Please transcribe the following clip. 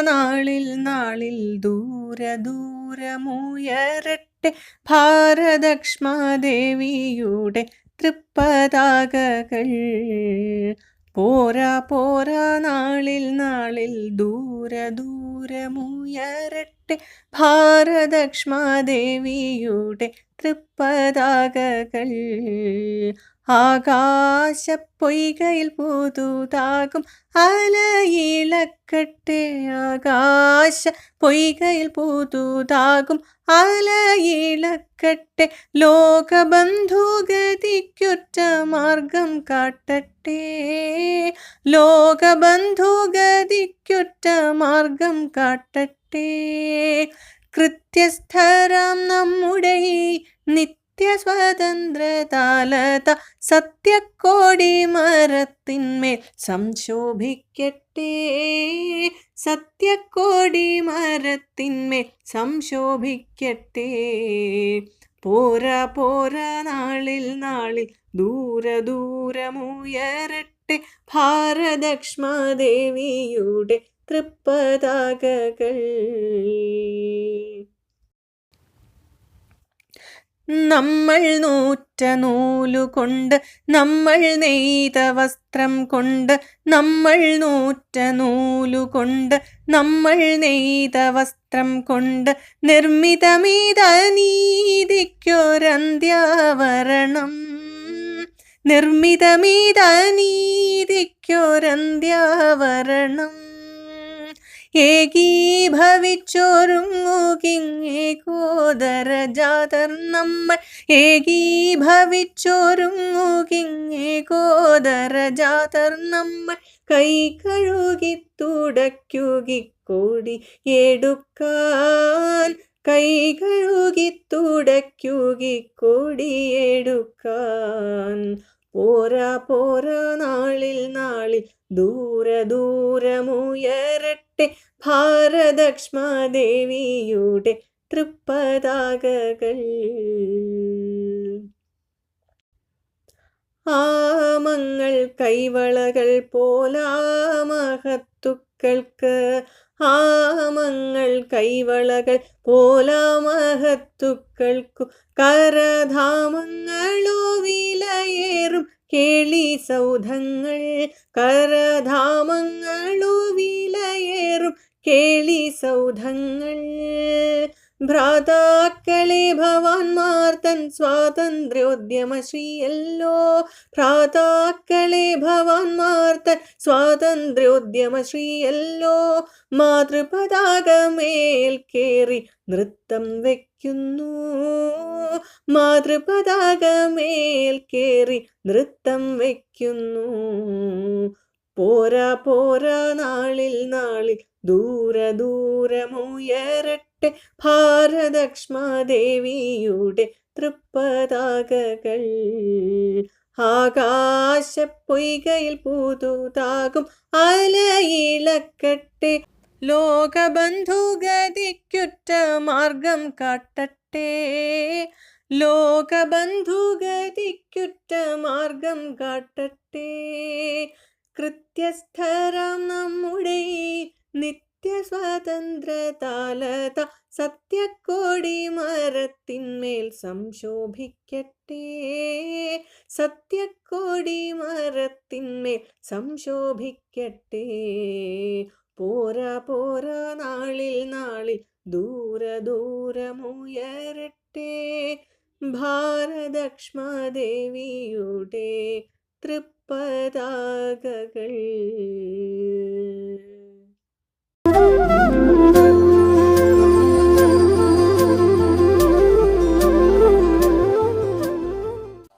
നാളിൽ നാളിൽ ദൂര ദൂരമുയരട്ടെ ഭാരതക്ഷ്മാദേവിയുടെ തൃപ്പതാകകൾ. പോരാ പോരാ നാളിൽ നാളിൽ ദൂര ദൂരമുയരട്ടെ ഭാരതക്ഷ്മാദേവിയുടെ തൃപ്പതാകകൾ. ആകാശപ്പൊയ്കയിൽ പുതുതാകും അലയിളക്കട്ടെ ആകാശ പൊയ്കയിൽ പുതുതാകും അലയിളക്കട്ടെ ലോകബന്ധുഗതിക്കുറ്റ മാർഗം കാട്ടട്ടെ. ലോകബന്ധുഗതിക്കുറ്റ മാർഗം കാട്ടട്ടെ. കൃത്യസ്ഥരാം നമ്മുടെ ഈ നിത്യസ്വതന്ത്രതാലത സത്യക്കോടി മരത്തിന്മേൽ സംശോഭിക്കട്ടെ. സത്യക്കോടി മരത്തിന്മേൽ സംശോഭിക്കട്ടെ. പോര പോര നാളിൽ നാളിൽ ദൂര ദൂരമുയരട്ടെ ഭാരതക്ഷ്മാദേവിയുടെ തൃപ്പതാകകൾ. നമ്മൾ നൂറ്റ നൂലുകൊണ്ട് നമ്മൾ നെയ്ത വസ്ത്രം കൊണ്ട് നമ്മൾ നൂറ്റ നൂലുകൊണ്ട് നമ്മൾ നെയ്ത വസ്ത്രം കൊണ്ട് നിർമ്മിതമീത നീതിക്കൊരന്ത്യാവരണം. നിർമ്മിതമീത നീതിക്കൊരന്ത്യാവരണം. ഏകീഭവിച്ചൊരുങ്ങുകിങ്ങേ കോദരജാതർ നമ്മൾ. ഏകീഭവിച്ചൊരുങ്ങുകിങ്ങേ കോദരജാതർ നമ്മൾ. കൈ കഴുകി തുടയ്ക്കുകി കോടി എടുക്കാൻ. കൈ കഴുകി തുടയ്ക്കുകി കോടി എടുക്കാൻ. പോരാ പോരാ നാളിൽ നാളിൽ ദൂര ദൂരമുയരട്ടെ ഭാരതക്ഷ്മാദേവിയുടെ തൃപ്പതാകകൾ. ആമങ്ങൾ കൈവളകൾ പോലാമഹത്തുക്കൾക്ക് ആമങ്ങൾ കൈവളകൾ പോലാമഹത്തുക്കൾക്കു കരധാമങ്ങളോ വിലയേറും. കേളി സൗധങ്ങൾ കരധാമങ്ങൾ കേളി സൗധങ്ങൾ. ഭ്രാതാക്കളെ ഭവാൻമാർ തൻ സ്വാതന്ത്ര്യോദ്യമശ്രീയല്ലോ. ഭ്രാതാക്കളെ ഭവാൻമാർ തൻ സ്വാതന്ത്ര്യോദ്യമശ്രീയല്ലോ. മാതൃപതാകമേൽ കേറി നൃത്തം വയ്ക്കുന്നു മാതൃപതാകമേൽ കേറി നൃത്തം വയ്ക്കുന്നു പോരാ പോരാ നാളിൽ നാളിൽ ദൂര ദൂരമുയരട്ടെ ഭാരതക്ഷ്മാദേവിയുടെ തൃപ്പതാകകൾ. ആകാശപ്പൊയ്കയിൽ പുതുതാകും അലയിളക്കട്ടെ. ലോകബന്ധുഗതിക്കുറ്റ മാർഗം കാട്ടട്ടെ. ലോകബന്ധുഗതിക്കുറ്റ മാർഗം കാട്ടട്ടെ. കൃത്യസ്ഥരം നമ്മുടെ നിത്യസ്വാതന്ത്ര്യതാലത സത്യക്കോടി മരത്തിന്മേൽ സംശോഭിക്കട്ടെ. സത്യക്കോടി മരത്തിന്മേൽ സംശോഭിക്കട്ടെ. പോര പോര നാളിൽ നാളിൽ ദൂര ദൂരമുയരട്ടെ ഭാരതക്ഷ്മാദേവിയുടെ തൃപ്പതാകകൾ.